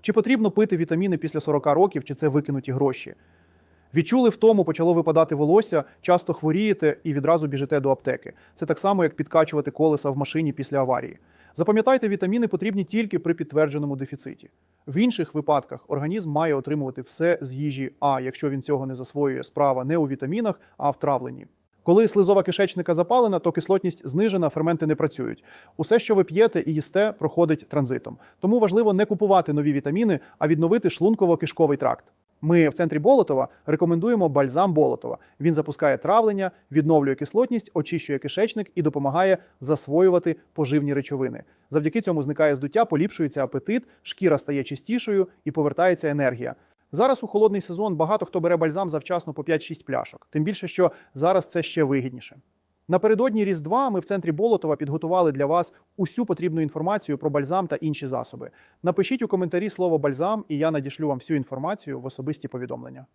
Чи потрібно пити вітаміни після 40 років, чи це викинуті гроші? Відчули втому, почало випадати волосся, часто хворієте і відразу біжите до аптеки. Це так само, як підкачувати колеса в машині після аварії. Запам'ятайте, вітаміни потрібні тільки при підтвердженому дефіциті. В інших випадках організм має отримувати все з їжі, а якщо він цього не засвоює, справа не у вітамінах, а в травленні. Коли слизова кишечника запалена, то кислотність знижена, ферменти не працюють. Усе, що ви п'єте і їсте, проходить транзитом. Тому важливо не купувати нові вітаміни, а відновити шлунково-кишковий тракт. Ми в центрі Болотова рекомендуємо бальзам Болотова. Він запускає травлення, відновлює кислотність, очищує кишечник і допомагає засвоювати поживні речовини. Завдяки цьому зникає здуття, поліпшується апетит, шкіра стає чистішою і повертається енергія. Зараз у холодний сезон багато хто бере бальзам завчасно по 5-6 пляшок. Тим більше, що зараз це ще вигідніше. Напередодні Різдва ми в центрі Болотова підготували для вас усю потрібну інформацію про бальзам та інші засоби. Напишіть у коментарі слово бальзам, і я надішлю вам всю інформацію в особисті повідомлення.